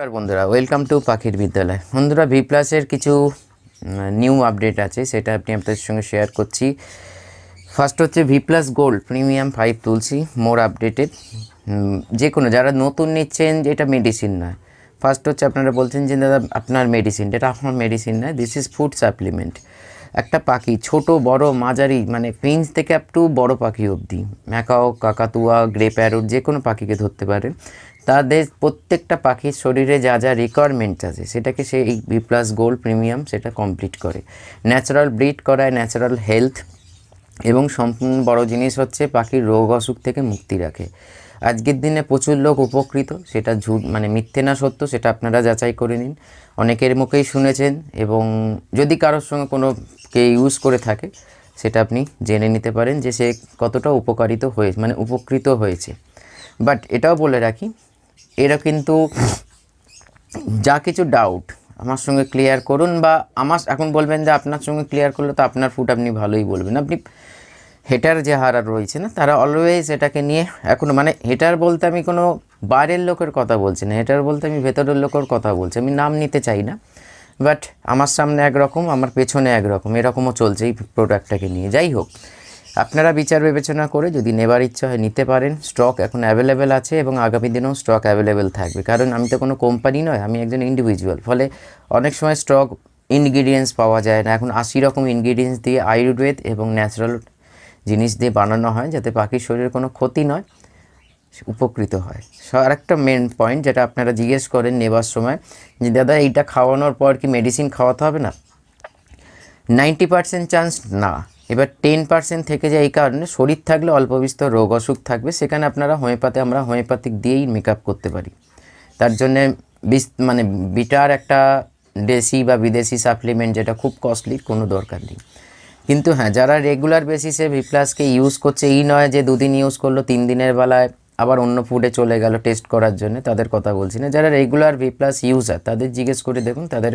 নমস্কার বন্ধুরা welcome to পাখির বিদ্যালয়। বন্ধুরা ভি প্লাসের কিছু নিউ আপডেট আছে, সেটা আপনি আপনাদের সঙ্গে শেয়ার করছি। ফার্স্ট হচ্ছে V plus gold premium five Tulsi more updated যে কোনো, যারা নতুন নিচ্ছেন, এটা মেডিসিন নয়। ফার্স্ট হচ্ছে আপনারা বলছেন যে, দাদা, আপনার মেডিসিন এটা আপনার মেডিসিন নয় দিস ইজ ফুড সাপ্লিমেন্ট একটা পাখি, ছোট, বড়, মাঝারি মানে পিঞ্চ থেকে আপ টু বড় পাখি অবধি। ম্যাকাও, কাকাতুয়া, গ্রে প্যারোট, যে কোনো পাখিকে ধরতে পারেন। তাদের প্রত্যেকটা পাখির শরীরে যা যা রিকোয়ারমেন্ট আছে, সেটাকে সে এই বি প্লাস গোল্ড প্রিমিয়াম সেটা কমপ্লিট করে। ন্যাচারাল ব্রিড করায় ন্যাচারাল হেলথ এবং সম্পূর্ণ বড় জিনিস হচ্ছে পাখির রোগ অসুখ থেকে মুক্তি রাখে। আজকের দিনে প্রচুর লোক উপকৃত, সেটা ঝুট মানে মিথ্যে না সত্য, সেটা আপনারা যাচাই করে নিন। অনেকের মুখেই শুনেছেন এবং যদি কারোর সঙ্গে কোনো কে ইউজ করে থাকে, সেটা আপনি জেনে নিতে পারেন যে সে কতটা উপকারিত হয়ে মানে উপকৃত হয়েছে। বাট এটাও বলে রাখি এরা কিন্তু যা কিছু ডাউট আমার সঙ্গে ক্লিয়ার করুন বা আমার, এখন বলবেন যে আপনার সঙ্গে ক্লিয়ার করলে তো আপনার ফুড আপনি ভালোই বলবেন। আপনি হেটার যে হারা রয়েছে না, তারা অলওয়েজ এটাকে নিয়ে এখনও মানে হেটার বলতে আমি কোনো বাইরের লোকের কথা বলছি না হেটার বলতে আমি ভেতরের লোকের কথা বলছি, আমি নাম নিতে চাই না। বাট আমার সামনে একরকম, আমার পেছনে একরকম, এরকমও চলছে এই প্রোডাক্টটাকে নিয়ে। যাই হোক আপনারা বিচার বিবেচনা করে যদি নেবার ইচ্ছা হয় নিতে পারেন স্টক এখন অ্যাভেলেবেল আছে এবং আগামী দিনেও স্টক অ্যাভেলেবেল থাকবে। কারণ আমি তো কোনো কোম্পানি নয়, আমি একজন ইন্ডিভিজুয়াল ফলে অনেক সময় স্টক ইনগ্রিডিয়েন্টস পাওয়া যায় না। এখন আশি রকম ইনগ্রিডিয়েন্টস দিয়ে আয়ুর্বেদ এবং ন্যাচারাল জিনিস দিয়ে বানানো হয় যাতে পাখির শরীরের কোনো ক্ষতি নয়, উপকৃত হয়। আর একটা মেন পয়েন্ট যেটা আপনারা জিজ্ঞেস করেন নেবার সময়, যে দাদা এইটা খাওয়ানোর পর কি মেডিসিন খাওয়াতে হবে না? নাইনটি পার্সেন্ট চান্স না। এবার টেন পার্সেন্ট থেকে যায় এই কারণে শরীর থাকলে অল্প বিস্তর রোগ, অসুখ থাকবে, সেখানে আপনারা হোমিওপ্যাথি আমরা হোমিওপ্যাথিক দিয়েই মেকআপ করতে পারি। তার জন্যে বিস মানে বিটার একটা দেশি বা বিদেশি সাপ্লিমেন্ট যেটা খুব কস্টলি কোনো দরকার নেই। কিন্তু হ্যাঁ যারা রেগুলার বেসিসে ভি প্লাসকে ইউজ করছে, এই নয় যে দুদিন ইউজ করল, তিন দিনের বেলায় আবার অন্য ফুডে চলে গেল টেস্ট করার জন্য, তাদের কথা বলছি না। যারা রেগুলার ভি প্লাস ইউজার তাদের জিজ্ঞেস করে দেখুন, তাদের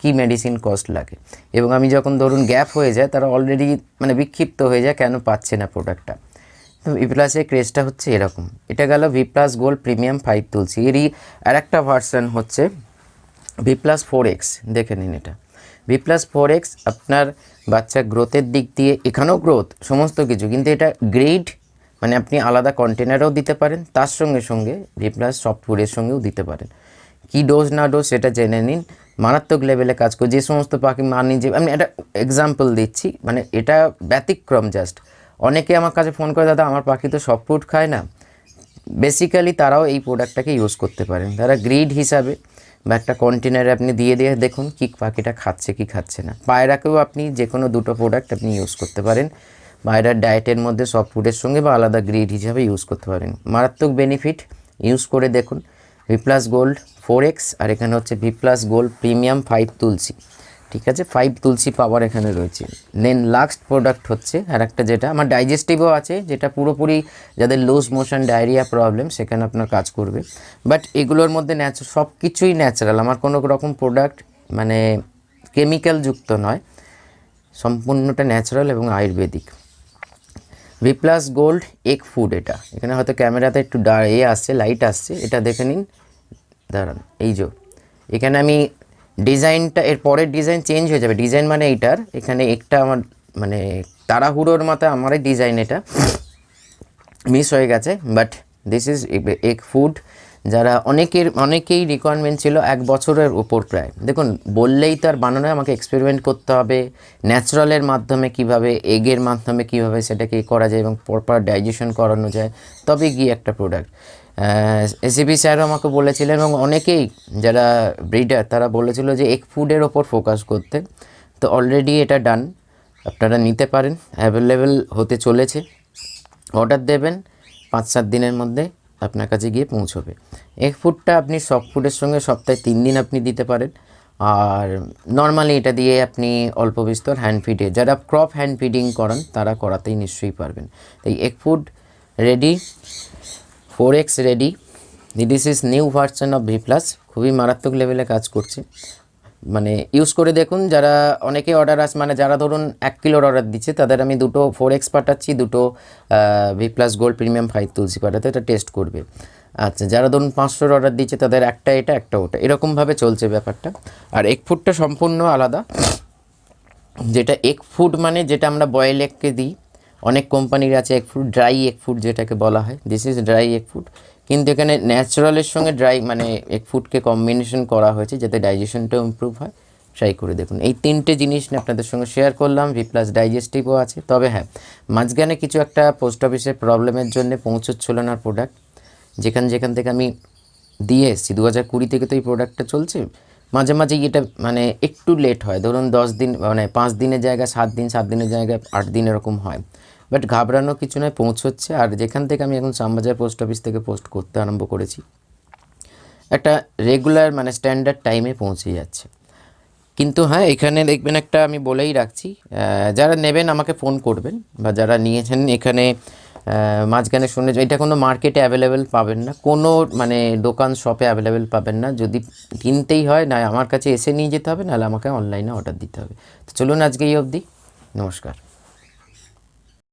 কি মেডিসিন কস্ট লাগে? এবং আমি যখন ধরুন গ্যাপ হয়ে যায়, তারা অলরেডি মানে বিক্ষিপ্ত হয়ে যায়, কেন পাচ্ছে না প্রোডাক্টটা তো ভি প্লাসের ক্রেজটা হচ্ছে এরকম। এটা গেল V plus gold premium five Tulsi. এরই আর একটা ভার্সন হচ্ছে ভি প্লাস ফোর এক্স দেখে নিন এটা। ভি প্লাস ফোর এক্স আপনার বাচ্চা গ্রোথের দিক দিয়ে, এখানেও গ্রোথ সমস্ত কিছু। কিন্তু এটা গ্রেড মানে আপনি আলাদা কন্টেনারও দিতে পারেন, তার সঙ্গে সঙ্গে ভি প্লাস সফট ফুডের সঙ্গেও দিতে পারেন। কী ডোজ না ডোজ সেটা জেনে নিন। মারাত্মক লেভেলে কাজ করে, যে সমস্ত পাখি মানি যে আমি একটা এক্সাম্পল দিচ্ছি মানে এটা ব্যতিক্রম জাস্ট অনেকে আমার কাছে ফোন করে, দাদা, আমার পাখি তো সব ফুড খায় না। বেসিক্যালি তারাও এই প্রোডাক্টটাকে ইউজ করতে পারেন তারা গ্রিড হিসাবে বা একটা কন্টেনারে আপনি দিয়ে দিয়ে দেখুন কি পাখিটা খাচ্ছে, কি খাচ্ছে না। পায়রাকেও আপনি যে কোনো দুটো প্রোডাক্ট আপনি ইউজ করতে পারেন। পায়রার ডায়েটের মধ্যে সব ফুডের সঙ্গে বা আলাদা গ্রিড হিসাবে ইউজ করতে পারেন। মারাত্মক বেনিফিট ইউজ করে দেখুন। V plus gold four X আর এখানে হচ্ছে V plus gold premium five Tulsi. ঠিক আছে? ফাইভ তুলসি পাওয়ার এখানে রয়েছে। দেন লাস্ট প্রোডাক্ট হচ্ছে আর একটা যেটা আমার ডাইজেস্টিভও আছে, যেটা পুরোপুরি যাদের লুজ মোশন ডায়রিয়া প্রবলেম সেখানে আপনার কাজ করবে। বাট এগুলোর মধ্যে ন্যাচার সব কিছুই ন্যাচারাল আমার কোনো রকম প্রোডাক্ট মানে কেমিক্যাল যুক্ত নয়। সম্পূর্ণটা ন্যাচারাল এবং Ayurvedic. V plus gold egg food এটা। এখানে হয়তো ক্যামেরাতে একটু ডা, এ আসছে লাইট আসছে, এটা দেখে নিন। দাঁড়ান, এই যে। এখানে আমি ডিজাইনটা, এর পরের ডিজাইন চেঞ্জ হয়ে যাবে। ডিজাইন মানে এইটার, এখানে একটা আমার মানে তাড়াহুড়োর মতো আমারই ডিজাইন এটা। মিস হয়ে গেছে but this is egg food যারা অনেকের, অনেকেই রিকোয়ারমেন্ট ছিল এক বছরের উপর প্রায়। দেখুন, বললেই তার বানানো আমাকে এক্সপেরিমেন্ট করতে হবে ন্যাচারালের মাধ্যমে কীভাবে এগের মাধ্যমে কীভাবে সেটাকে করা যায় এবং প্রপার ডাইজেশন করানো যায়, তবে গিয়ে একটা প্রোডাক্ট এসিপি স্যারও আমাকে বলেছিলেন এবং অনেকেই যারা ব্রিডার তারা বলেছিল যে এগ ফুডের ওপর ফোকাস করতে। তো অলরেডি এটা ডান আপনারা নিতে পারেন অ্যাভেলেবেল হতে চলেছে। অর্ডার দেবেন পাঁচ সাত দিনের মধ্যে। আপনার কাছে গিয়ে পৌঁছবে। এগ ফুডটা আপনি সফট ফুডের সঙ্গে সপ্তাহে তিন দিন আপনি দিতে পারেন। আর নর্মালি এটা দিয়ে আপনি অল্প বিস্তর হ্যান্ড ফিডে যারা ক্রপ হ্যান্ড ফিডিং করান, তারা করাতেই নিশ্চয়ই পারবেন। তাই egg food ready four X ready this is new version of V plus খুবই মারাত্মক লেভেলে কাজ করছে। মানে ইউজ করে দেখুন, যারা অনেকে অর্ডার আস মানে যারা ধরুন এক কিলোর অর্ডার দিচ্ছে, তাদের আমি দুটো ফোর এক্স পাঠাচ্ছি, দুটো V plus gold premium five Tulsi পাঠাতে এটা টেস্ট করবে। আচ্ছা যারা ধরুন পাঁচশোর অর্ডার দিচ্ছে, তাদের একটা এটা, একটা ওটা। এরকমভাবে চলছে ব্যাপারটা। আর এক ফুটটা সম্পূর্ণ আলাদা। যেটা এক ফুড মানে যেটা আমরা বয়েল এগকে দিই, অনেক কোম্পানির আছে এক ফুড ড্রাই এক ফুড যেটাকে বলা হয়। This is dry egg food কিন্তু এখানে ন্যাচারালের সঙ্গে ড্রাই মানে এক ফুডকে কম্বিনেশন করা হয়েছে যাতে ডাইজেশনটাও ইম্প্রুভ হয় ট্রাই করে দেখুন। এই তিনটে জিনিস আপনাদের সঙ্গে শেয়ার করলাম ভি প্লাস ডাইজেস্টিভও আছে। তবে হ্যাঁ মাঝখানে কিছু একটা পোস্ট অফিসের প্রবলেমের জন্য পৌঁছচ্ছিল না প্রোডাক্ট যেখান যেখান থেকে আমি দিয়ে এসেছি দু হাজার কুড়ি থেকে তো এই প্রোডাক্টটা চলছে। মাঝে মাঝে এটা মানে একটু লেট হয়। ধরুন দশ দিন মানে পাঁচ দিনের জায়গায় সাত দিন, সাত দিনের জায়গায় আট দিন এরকম হয়। বাট ঘাবড়ানো কিছু নয়, পৌঁছচ্ছে। আর যেখান থেকে আমি এখন শ্যামবাজার পোস্ট অফিস থেকে পোস্ট করতে আরম্ভ করেছি, একটা রেগুলার মানে স্ট্যান্ডার্ড টাইমে পৌঁছে যাচ্ছে। কিন্তু হ্যাঁ এখানে দেখবেন একটা আমি বলেই রাখছি যারা নেবেন আমাকে ফোন করবেন বা যারা নিয়েছেন এখানে মাঝখানে শুনে এটা কোনো মার্কেটে অ্যাভেলেবেল পাবেন না, কোনো মানে দোকান শপে অ্যাভেলেবেল পাবেন না। যদি কিনতেই হয়, না আমার কাছে এসে নিয়ে যেতে হবে, নাহলে আমাকে অনলাইনে অর্ডার দিতে হবে। তো চলুন আজকে এই অবধি, নমস্কার।